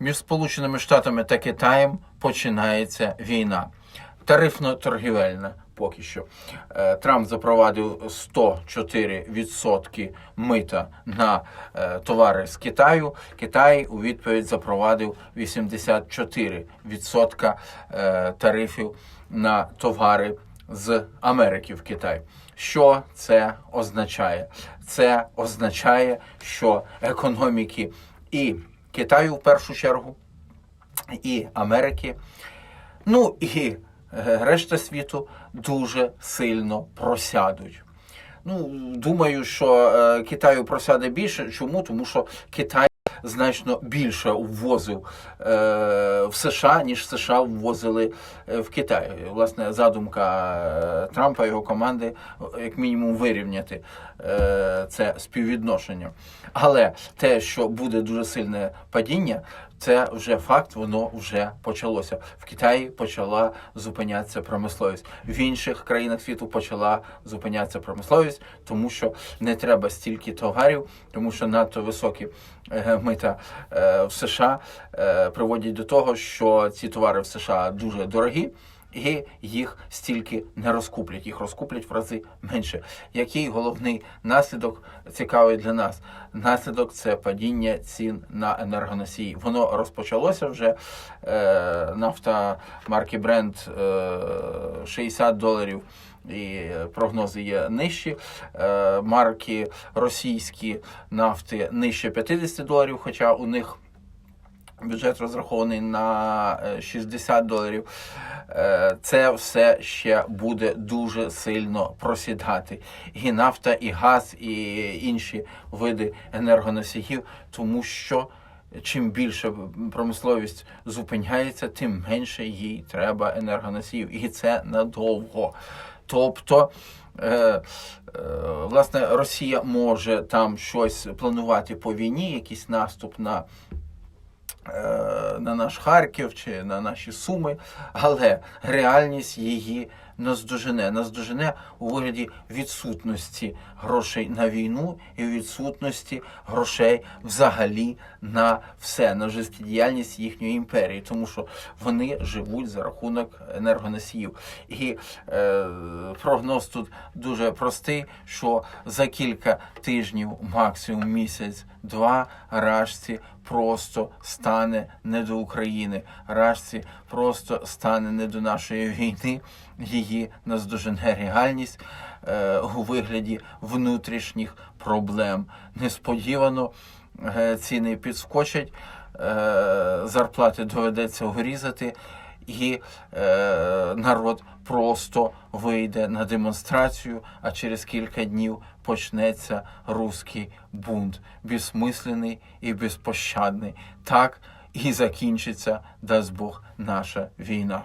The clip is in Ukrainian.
між Сполученими Штатами та Китаєм починається війна. Тарифно-торгівельна поки що. Е, Трамп запровадив 104% мита на е, товари з Китаю. Китай у відповідь запровадив 84% е, тарифів на товари з Америки в Китай. Що це означає? Це означає, що економіки і Китаю в першу чергу, і Америки, ну і е, решта світу дуже сильно просядуть. Ну, думаю, що е, Китаю просяде більше. Чому? Тому що Китай значно більше ввозив е, в США, ніж США ввозили е, в Китай. Власне, задумка е, Трампа його команди, як мінімум, вирівняти це співвідношення. Але те, що буде дуже сильне падіння, це вже факт, воно вже почалося. В Китаї почала зупинятися промисловість. В інших країнах світу почала зупинятися промисловість, тому що не треба стільки товарів, тому що надто високі е, мита е, в США е, приводять до того, що ці товари в США дуже дорогі. І їх стільки не розкуплять, їх розкуплять в рази менше. Який головний наслідок цікавий для нас? Наслідок це падіння цін на енергоносії. Воно розпочалося вже. Е, нафта марки Brent е, 60 доларів. І прогнози є нижчі. Е, марки російські нафти нижче 50 доларів, хоча у них бюджет розрахований на е, 60 доларів. Е, Це все ще буде дуже сильно просідати. І нафта, і газ, і інші види енергоносіїв, тому що. Чим більше промисловість зупиняється, тим менше їй треба енергоносіїв. І це надовго. Тобто, е, е, власне, Росія може там щось планувати по війні, якийсь наступ на на наш Харків чи на наші Суми, але реальність її наздожене. Наздожене у вигляді відсутності грошей на війну і відсутності грошей взагалі на все, на життєдіяльність їхньої імперії, тому що вони живуть за рахунок енергоносіїв. І е, прогноз тут дуже простий, що за кілька тижнів, максимум місяць-два, рашці просто стане не до України. Рашці просто стане не до нашої війни. Її наздожене реальність е, у вигляді внутрішніх проблем. Несподівано е, ціни підскочать, е, зарплати доведеться урізати, і е, народ просто вийде на демонстрацію, а через кілька днів почнеться руський бунт, безсмислений і безпощадний. Так і закінчиться, дасть Бог, наша війна.